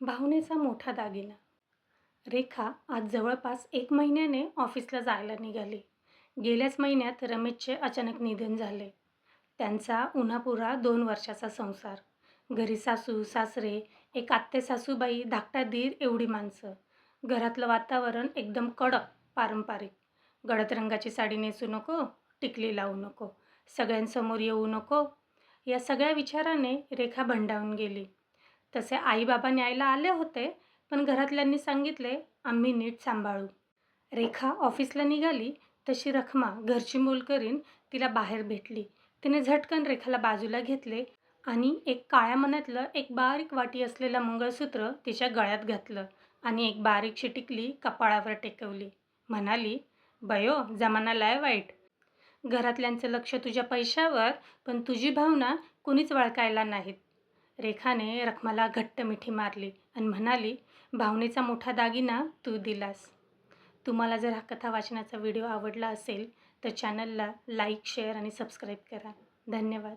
भावनेचा मोठा दागिना. रेखा आज जवळपास एक महिन्याने ऑफिसला जायला निघाली. गेल्याच महिन्यात रमेशचे अचानक निधन झाले. त्यांचा उन्हापुरा दोन वर्षाचा संसार. घरी सासू सासरे एक आत्ते सासूबाई धाकटा दीर एवढी माणसं. घरातलं वातावरण एकदम कडक पारंपरिक. गडद रंगाची साडी नेसू नको टिकली लावू नको सगळ्यांसमोर येऊ नको. या सगळ्या विचाराने रेखा भंडावून गेली. तसे आईबाबा न्यायला आले होते पण घरातल्यांनी सांगितले आम्ही नीट सांभाळू. रेखा ऑफिसला निघाली तशी रखमा घरची मोलकरीन तिला बाहेर भेटली. तिने झटकन रेखाला बाजूला घेतले आणि एक काळ्या मनातलं एक बारीक वाटी असलेलं मंगळसूत्र तिच्या गळ्यात घातलं आणि एक बारीकशी टिकली कपाळावर टेकवली. म्हणाली बयो जमाना लाय वाईट. घरातल्यांचं लक्ष तुझ्या पैशावर पण तुझी भावना कुणीच वळकायला नाहीत. रेखाने रखमाला घट्ट मिठी मारली आणि म्हणाली भावनेचा मोठा दागिना तू दिलास. तुम्हाला जर हा कथा वाचनाचा व्हिडिओ आवडला असेल तर चॅनलला लाईक शेअर आणि सबस्क्राईब करा. धन्यवाद.